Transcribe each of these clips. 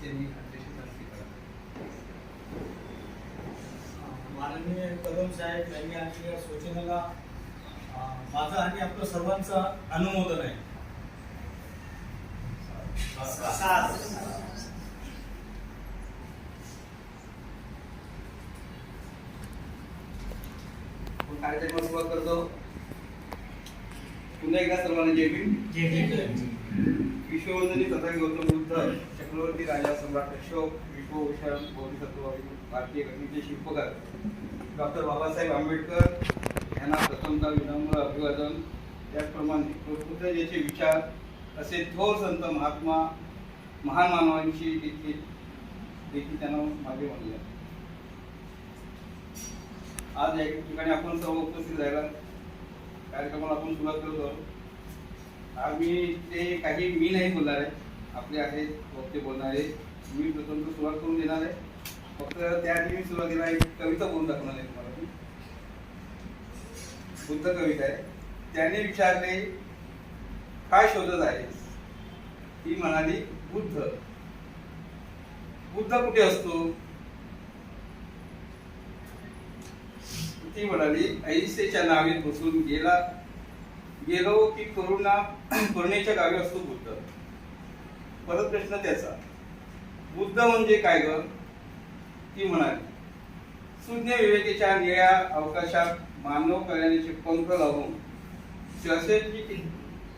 त्यांनी अध्यक्ष माननीय कदम साहेब यांनी आणलेल्या सूचनेला माझं आणि आपलं सर्वांचं अनुमोदन आहे. आपण कार्यक्रमाला सुरुवात करतो. पुन्हा एकदा सर्वांना जय भीम विश्ववंदनी तथा गौतम बुद्ध चक्रवर्ती राजा सम्राट अशोक विश्वभूषण बौद्धसत्व भारतीय घटनेचे शिल्पकार डॉक्टर बाबासाहेब आंबेडकर यांना प्रथमता विनम्र अभिवादन. त्याचप्रमाणे याचे विचार असे थोर संत महात्मा महान मानवांची देखील देखील त्यांना मागे म्हणले आज या ठिकाणी आपण सर्व उपस्थित राहिला कार्यक्रमाला आपण सुरुवात करतो. आहोत. आम्ही ते काही मी नाही बोलणार आहे. आपले आहेत वक्ते बोलणारे मी प्रथम सुरुवात करून देणार आहे. फक्त त्याआधी मी सुरुवातीला एक कविता बोलून दाखवणार आहे तुम्हाला मी. बुद्ध कविता आहे. त्याने विचारले काय शोधत आहे ती म्हणाली बुद्ध. बुद्ध कुठे असतो? ती म्हणाली ऐसेच्या नावे बसून गेला गेलो की करुणा करुणेच्या गावी असतो बुद्ध. परत प्रश्न त्याचा. बुद्ध म्हणजे काय ग? ती म्हणाली शून्य विवेकेच्या निळ्या अवकाशात मानव कल्याणाचे पंख लावून श्वासाची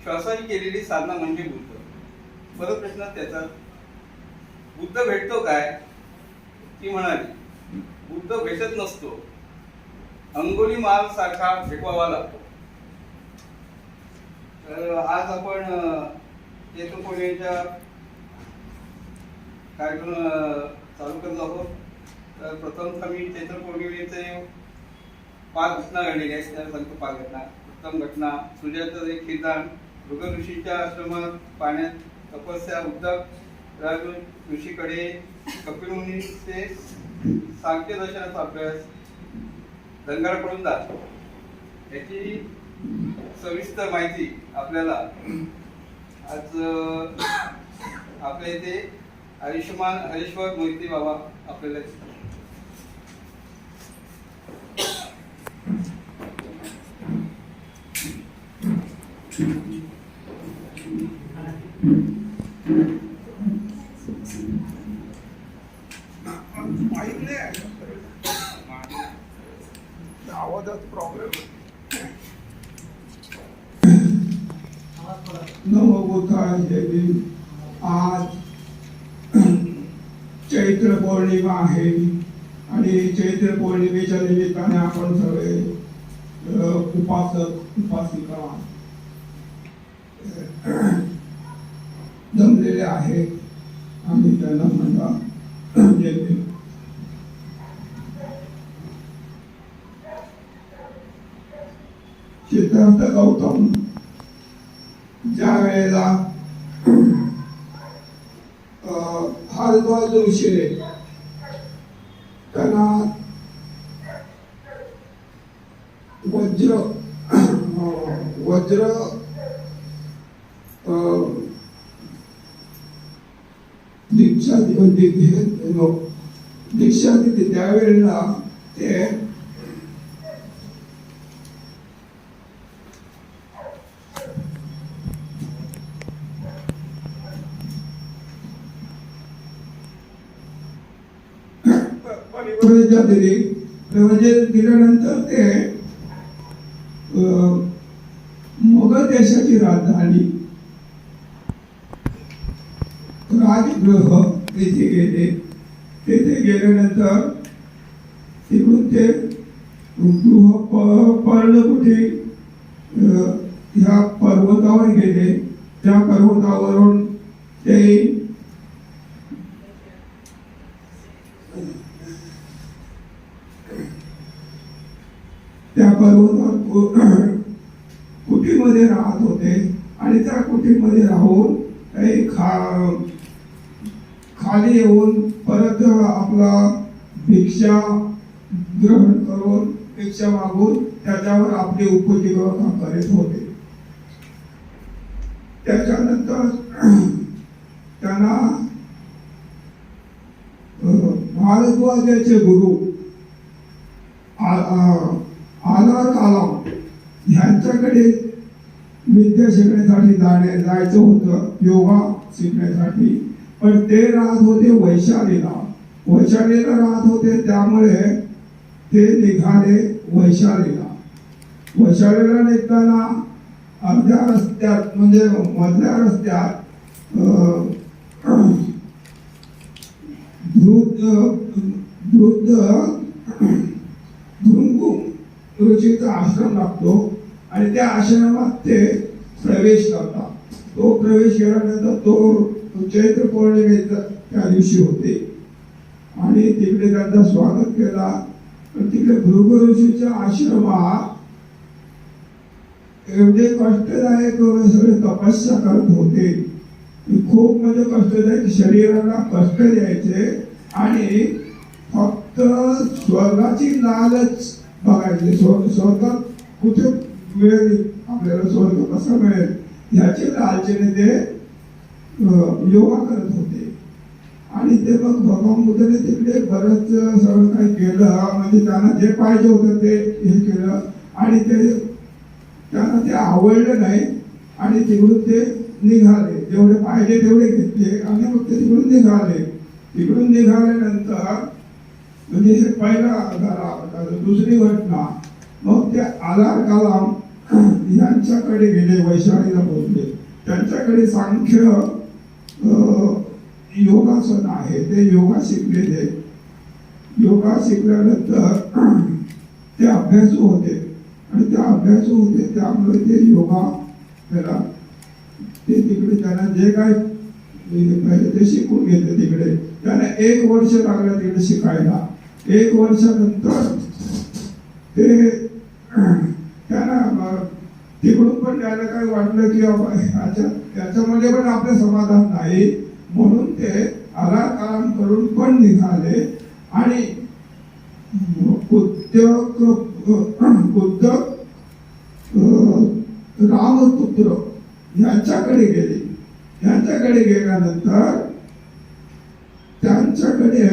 श्वासाची केलेली साधना म्हणजे बुद्ध. परत प्रश्न त्याचा. बुद्ध भेटतो काय? ती म्हणाली बुद्ध भेटत नसतो. अंगोली माल सारखा फेकवावा लागतो. तर आज आपण चैत्र पौर्णिमेच्या कार्यक्रम चालू करत आहोत. तर प्रथमतः मी चैत्र पौर्णिमेचे पाच घटना घडलेल्या आहेत. त्या सांगतो पाच घटना. प्रथम घटना सूर्याचं एक खिदान मृग ऋषीच्या आश्रमात पाण्यात तपस्या उद्धव राज ऋषीकडे कपिलमुनीचे सांख्य दर्शनाचा अभ्यास दंगार पडून जात. याची सविस्तर माहिती आपल्याला. आज आपल्या इथे आयुष्यमान हरेश्वर मोहिते बाबा आपल्याला आवाजात प्रॉब्लेम नवबुद्धाय दिन आज चैत्र पौर्णिमा आहे. आणि चैत्र पौर्णिमेच्या निमित्ताने आपण सगळे उपासक उपासिका जमलेले आहेत. आणि त्यांना म्हणता जय सिद्धार्थ गौतम ज्या वेळेला अं, भारद्वाज ऋषीने त्यांना वज्र अं, वज्र अं, दीक्षा दि- दि- दि- नो, दीक्षा दिली त्यावेळेला ते परिवर्तन दिली म्हणजे दिल्यानंतर ते अं, देशाची राजधानी राजगृह तेथे गेले तेथे गेल्यानंतर तिकडून ते गृह प- कुठे अं, ह्या पर्वतावर गेले त्या पर्वतावरून ते त्या पर्वतात कुटीमध्ये राहत होते आणि त्या कुटीमध्ये राहून काही खा खाली येऊन परत आपला भिक्षा ग्रहण करून भिक्षा मागून त्याच्यावर आपली उपजीविका करीत होते. त्याच्यानंतर त्यांना भारद्वाजाचे गुरु आ- आ- आला कालाम ह्यांच्याकडे विद्या शिकण्यासाठी जाणे जायचं होतं योगा शिकण्यासाठी. पण ते राहत होते वैशालीला. वैशालीला राहत होते त्यामुळे ते निघाले वैशालीला. वैशालीला निघताना अर्ध्या रस्त्यात म्हणजे मधल्या रस्त्यात धृत धृत धृंगू भृंगू ऋषीचा आश्रम लागतो आणि त्या आश्रमात ते प्रवेश करतात. तो प्रवेश केल्यानंतर तो चैत्र पौर्णिमेचा त्या दिवशी होते. आणि तिकडे त्यांचा स्वागत केला. तिकडे भृगु ऋषीच्या आश्रमात एवढे कष्टदायक सगळे तपस्या करत होते. खूप म्हणजे कष्टदायक शरीराला कष्ट द्यायचे आणि फक्त स्वर्गाची लालच बघायचे. स्वर्ग स्वर्गात कुठे मिळेल? आपल्याला स्वर्ग कसं मिळेल? याचे लालचेने ते योगा करत होते. आणि ते मग भगवान बुद्धाने तिकडे बरंच सगळं काही केलं. म्हणजे त्यांना जे पाहिजे होतं ते हे केलं. आणि ते त्यांना ते आवडलं नाही. आणि तिकडून ते निघाले. जेवढे पाहिजे तेवढे घेतले. आणि मग ते तिकडून निघाले. तिकडून निघाल्यानंतर म्हणजे हे पहिला झाला दुसरी घटना मग ते आधार कलाम यांच्याकडे गेले वैशालीला पोहोचले. त्यांच्याकडे सांख्य योगासन आहे. ते योगा शिकलेले. योगा शिकल्यानंतर ते अभ्यासू होते. आणि त्या अभ्यासू होते त्यामुळे ते योगा त्याला ते तिकडे त्यांना जे काय पाहिजे ते शिकून घेतले तिकडे. त्यांना एक वर्ष लागलं तिकडे शिकायला. एक वर्षानंतर ते त्यांना तिकडून पण त्याला काय वाटलं की बाबा याच्यामध्ये पण आपलं समाधान नाही. म्हणून ते आधार काम करून पण निघाले. आणि उद्योग उद्योग रामपुत्र यांच्याकडे गेले. यांच्याकडे गेल्यानंतर त्यांच्याकडे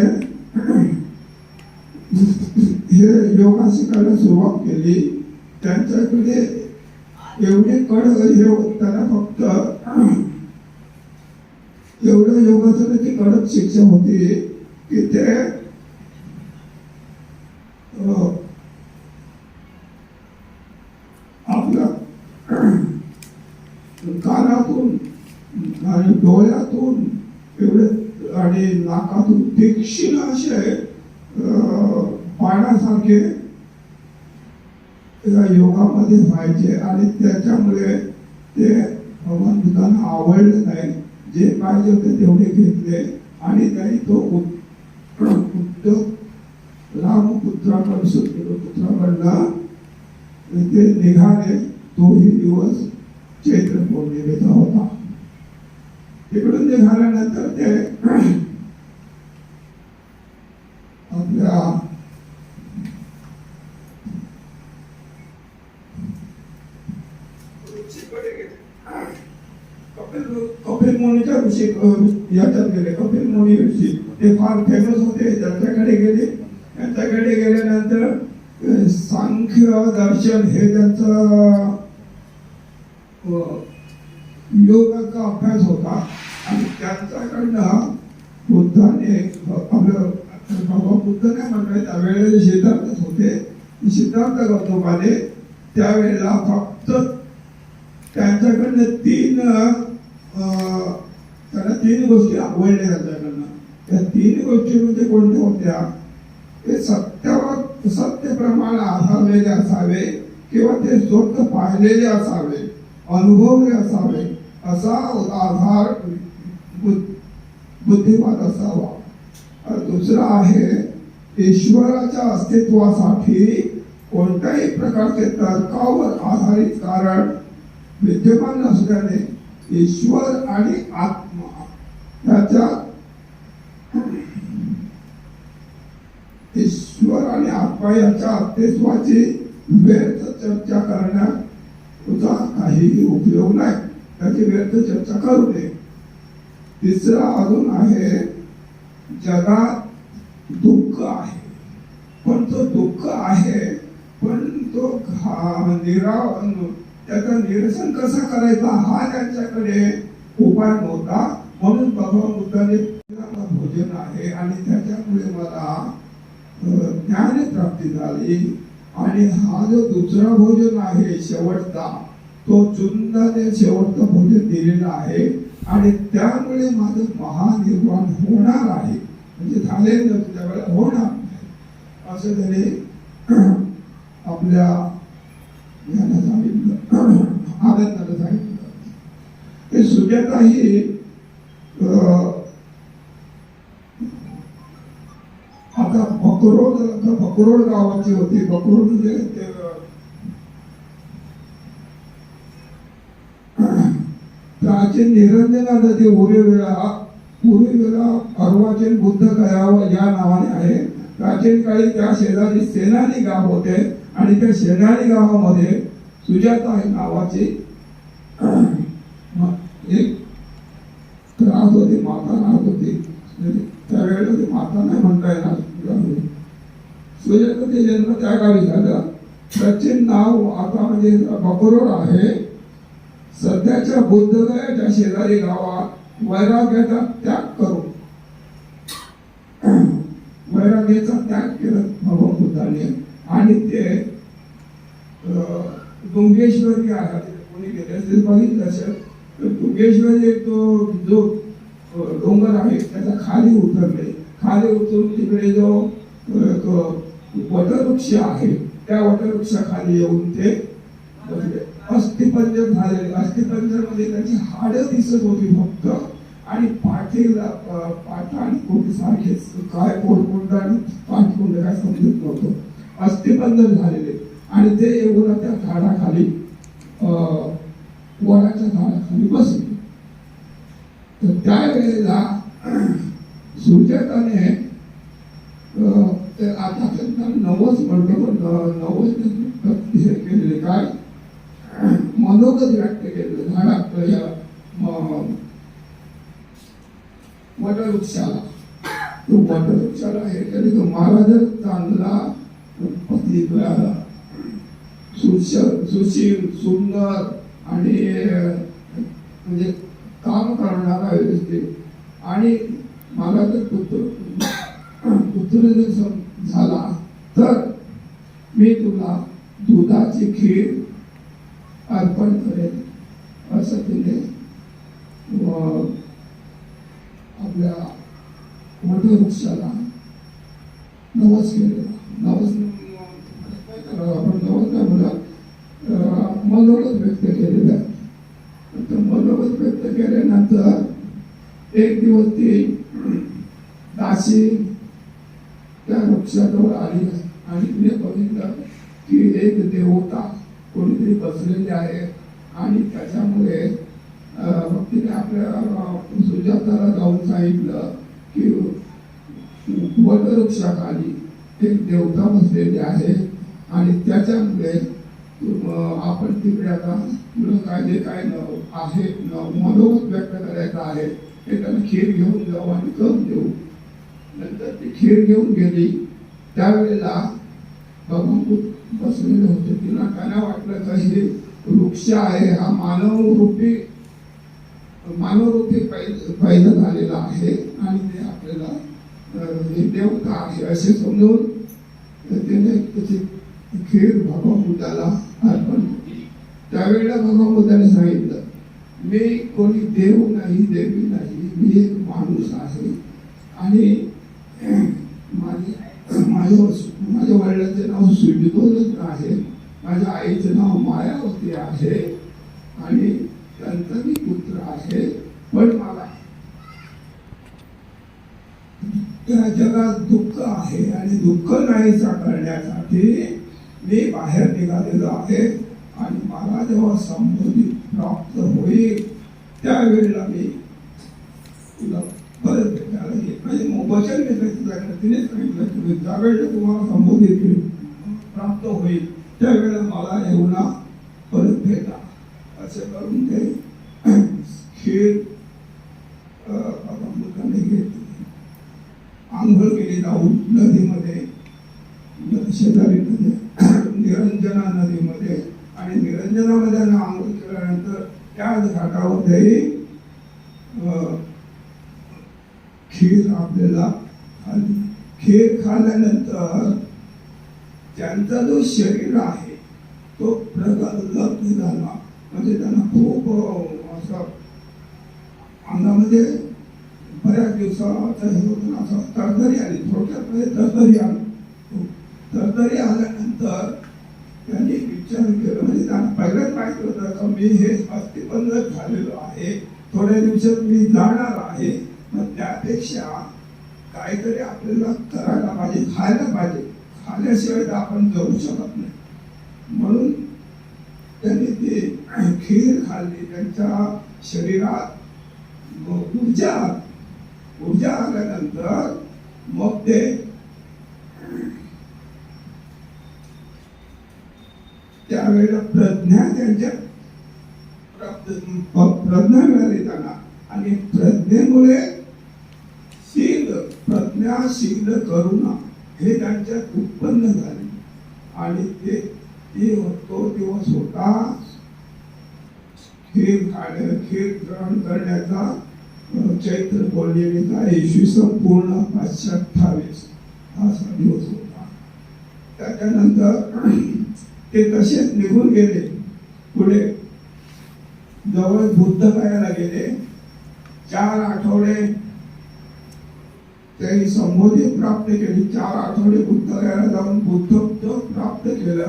जे योगा शिकायला सुरुवात केली त्यांच्याकडे एवढे कड हे त्यांना फक्त एवढं योगाचं त्याची कडक शिक्षा होती की ते आपल्या कानातून आणि डोळ्यातून एवढे आणि नाकातून तीक्ष्ण असे पाण्यासारखे त्या योगामध्ये व्हायचे आणि त्याच्यामुळे ते भगवान बुद्धांना आवडलं नाही. जे पाहिजे होते तेवढे घेतले आणि त्यांनी तो उद- उद्योग रामपुत्राकडून पुत्राकडनं ते निघाले. तोही दिवस चैत्र पौर्णिमेचा होता. तिकडून निघाल्यानंतर ते आपल्या गेले. कपिल कपिल मुनीच्या ऋषी याच्यात गेले. कपिल मुनी ऋषी. ते फार फेमस होते. त्यांच्याकडे गेले. त्यांच्याकडे गेल्यानंतर सांख्य दर्शन हे त्यांचा योगाचा अभ्यास होता. आणि त्यांच्याकडनं बुद्धाने आपलं बाबा बुद्ध नाही म्हणतात त्यावेळेला सिद्धार्थच होते. सिद्धार्थ गौतमाने त्यावेळेला फक्त त्यांच्याकडनं तीन त्यांना तीन गोष्टी आवडल्या त्यांच्याकडनं त्या तीन गोष्टी म्हणजे कोणत्या होत्या? ते सत्यावर सत्य प्रमाण आधारलेले असावे किंवा ते स्वतः पाहिलेले असावे अनुभवले असावे असा आधार बु- बुद्धिमान असावा. दुसरा आहे ईश्वराच्या अस्तित्वासाठी कोणत्याही प्रकारचे तर्कावर आधारित कारण विद्यमान असल्याने ईश्वर आणि आत्मा याच्या ईश्वर आणि आत्मा याच्या अस्तित्वाची व्यर्थ चर्चा करण्याचा काहीही उपयोग नाही. त्याची व्यर्थ चर्चा करू नये. तिसरा अजून आहे जगात दुःख आहे. पण तो दुःख आहे पण तो घा निराव त्याचं निरसन कसं करायचा हा त्यांच्याकडे उपाय नव्हता. म्हणून भगवान बुद्धाने भोजन आहे आणि त्याच्यामुळे मला ज्ञान प्राप्ती झाली. आणि हा जो दुसरा भोजन आहे शेवटचा तो चुंदाने शेवटचं भोजन दिलेला आहे. आणि त्यामुळे माझं महानिर्वाण होणार आहे. म्हणजे झाले त्या वेळेला होणार नाही. असं त्याने आपल्या याला सांगितलं आनंदाला सांगितलं हे सुजाता ही अं, आता बकरोड आता बकरोड गावाची होती बकरोड म्हणजे प्राचीन निरंजना नदी उरेवेळा उरेवेळा अर्वाचीन बुद्ध गया या नावाने आहे. प्राचीन काळी त्या शेजारी सेनानी गाव होते. आणि त्या शेजारी गावामध्ये सुजाता ही नावाची एक त्रास होती माता राहत होती. म्हणजे त्यावेळेला ती माता नाही म्हणता येणार सुजाताचे जन्म त्या गावी झाला. प्राचीन नाव आता म्हणजे बकरोड आहे. सध्याच्या बुद्धगयाच्या शेजारी गावात वैराग्याचा त्याग करू वैराग्याचा त्याग केला भगवान बुद्धाने. आणि ते अं, डोंगेश्वरी आहे कोणी गेले असेल बघितलं असेल तर डोंगेश्वरी एक तो जो डोंगर आहे त्याचा खाली उतरले. खाली उतरून तिकडे जो वटवृक्ष आहे त्या वटवृक्षाखाली येऊन ते बसले. अस्थिपंजर झालेले अस्थिपंजरमध्ये त्याची हाडं दिसत होती फक्त. आणि पाठीला पाठ आणि कोणी सारखेच काय कोणकोणतं आणि पाठ कोणतं काय समजत नव्हतं. अस्थिबंधन झालेले. आणि ते येऊन त्या झाडाखाली अं, वडाच्या झाडाखाली बसले. तर त्यावेळेला सुजाताने ते आता त्यांना नवस म्हणतो पण नवस हे केलेले काय? मनोगत व्यक्त केलेलं झाडात या वटवृक्षाला. तो वटवृक्षाला हे केले तो महाराज चांगला सुशील सुंदर आणि म्हणजे काम करणारा व्यवस्थित आणि मला जर पुत्र पुत्र जर झाला. तर मी तुला दुधाची खीर अर्पण करेल असं तिने आपल्या वटवृक्षाला नवस केलेला. नवस काय करावं आपण नवस काय म्हणा अं, मनोगत व्यक्त केलेलं आहे. तर मनोगत व्यक्त केल्यानंतर एक दिवस ती दासी त्या वृक्षाजवळ आली आणि तिने बघितलं की एक देवता कोणीतरी बसलेली आहे. आणि त्याच्यामुळे मग तिने आपल्या सुजाताला जाऊन सांगितलं की वटवृक्षाखाली एक देवता बसलेली आहे. आणि त्याच्यामुळे आपण तिकडे आता तुला काय जे काय न आहे न मनोगत व्यक्त करायचं आहे ते त्यांना खीर घेऊन जाऊ आणि करून देऊ. नंतर ती खीर घेऊन गेली. त्यावेळेला भगवान बुद्ध बसलेले होते. तिला त्यांना वाटलं का हे वृक्ष आहे हा मानव रूपी मानव रूपी पैदा झालेला आहे आणि ते आपल्याला हे देवता आहे असे समजून त्याने त्याची खीर भगवान बुद्धाला अर्पण केली त्यावेळेला भगवान त्याने सांगितलं मी कोणी देव नाही देवी नाही मी एक माणूस आहे. आणि माझे माझ्या माझ्या वडिलांचे नाव सुजितोदन आहे. माझ्या आईचं नाव मायावती आहे. आणि त्यांचा मी पुत्र आहे. पण मला त्या जगात दुःख आहे आणि दुःख नाहीसा करण्यासाठी मी बाहेर निघालेलो आहे आणि मला जेव्हा संबोधित प्राप्त होईल त्यावेळेला मी तुला परत भेटायला येईल. म्हणजे वचन देण्याची जागा तिने सांगितलं तुम्ही ज्यावेळेला तुम्हाला संबोधित प्राप्त होईल. त्यावेळेला मला येऊना परत भेटा. असं करून ते खेळ मुलांनी घेतली. आंघोळ केली जाऊन नदीमध्ये नदीमध्ये आणि निरंजनामध्ये आंघोळ केल्यानंतर त्या घाटावरही अं, खीर आपल्याला खाली खीर खाल्ल्यानंतर त्यांचा जो शरीर आहे तो प्रगल्भ झाला. म्हणजे त्यांना खूप असं अंगामध्ये बऱ्याच दिवसाचा हे होतं असं तरतरी आली. थोडक्यात म्हणजे तरतरी आली. तरतरी आल्यानंतर त्यांनी विचार केला. म्हणजे त्यांना पहिल्याच माहिती होतं का मी हे अस्थिबंध झालेलो आहे. थोड्या दिवसात मी जाणार आहे. मग त्यापेक्षा काहीतरी आपल्याला करायला पाहिजे खायला पाहिजे. खाल्याशिवाय तर आपण जगू शकत नाही. म्हणून त्यांनी ते खीर खाल्ली. त्यांच्या शरीरात मग ऊर्जा ऊर्जा आल्यानंतर मग ते त्यावेळेला प्रज्ञा त्यांच्या प्रज्ञा मिळाली त्यांना. आणि प्रज्ञेमुळे शील प्रज्ञा शील करुणा हे त्यांच्यात उत्पन्न झाले. आणि ते तो दिवस होता खीर खाण्या खीर ग्रहण करण्याचा चैत्र पौर्णिमेचा इसवी सन पूर्ण पाचशे अठ्ठावीस हा असा दिवस होता. त्याच्यानंतर ते तसेच निघून गेले? पुढे. जवळ बुद्धायला गेले. चार आठवडे त्यांनी संबोधी प्राप्त केली. चार आठवडे बुद्ध गायला जाऊन बुद्धत्व प्राप्त केलं.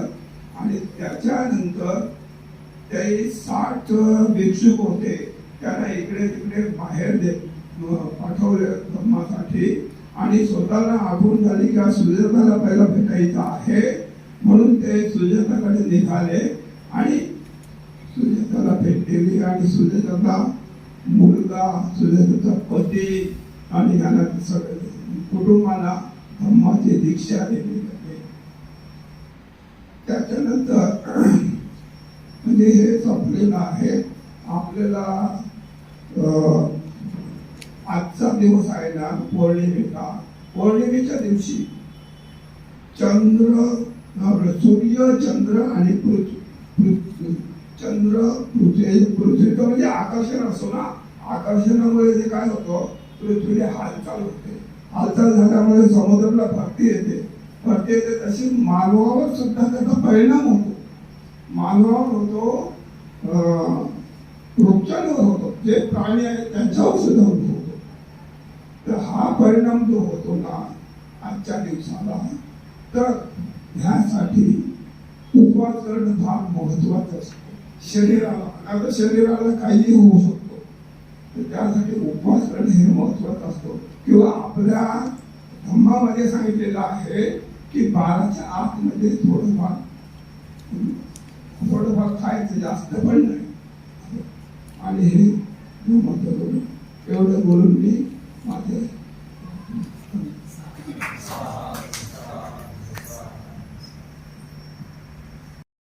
आणि त्याच्यानंतर ते साठ भिक्षुक होते. त्यांना इकडे तिकडे बाहेर दे पाठवले धर्मासाठी. आणि स्वतःला आठवण झाली की आज सुजाताला पहिला भेटायचं आहे. म्हणून ते सुजाताकडे निघाले आणि सुजाताला भेट दिली आणि सुजाताचा मुलगा सुजाताचा पती आणि यांना सगळे कुटुंबाला धम्माची दीक्षा दिली त्याच्यानंतर म्हणजे हे संपलेलं आहे. आपल्याला आजचा दिवस आहे ना पौर्णिमेचा. पौर्णिमेच्या दिवशी चंद्र अं, सूर्य चंद्र आणि पृथ्वी चंद्र पृथ्वी पृथ्वीचं म्हणजे आकर्षण असतो ना. आकर्षणामुळे जे काय होतं पृथ्वीला हालचाल होते. हालचाल झाल्यामुळे समुद्राला भरती येते. भरती येते तशी मानवावर सुद्धा त्याचा परिणाम होतो. मानवावर होतो वृक्षांवर होतो. जे प्राणी आहेत त्यांच्यावर सुद्धा होतो. तर हा परिणाम जो होतो ना आजच्या दिवसाला तर ह्यासाठी उपवास करणं फार महत्वाचं असतं. शरीराला आता शरीराला काहीही होऊ शकतो. तर त्यासाठी उपवास करणं हे महत्वाचं असतो. किंवा आपल्या धम्मामध्ये सांगितलेलं आहे की बाराच्या आतमध्ये थोडंफार थोडंफार खायचं जास्त पण नाही. आणि हे महत्त्व एवढं बोलून मी माझे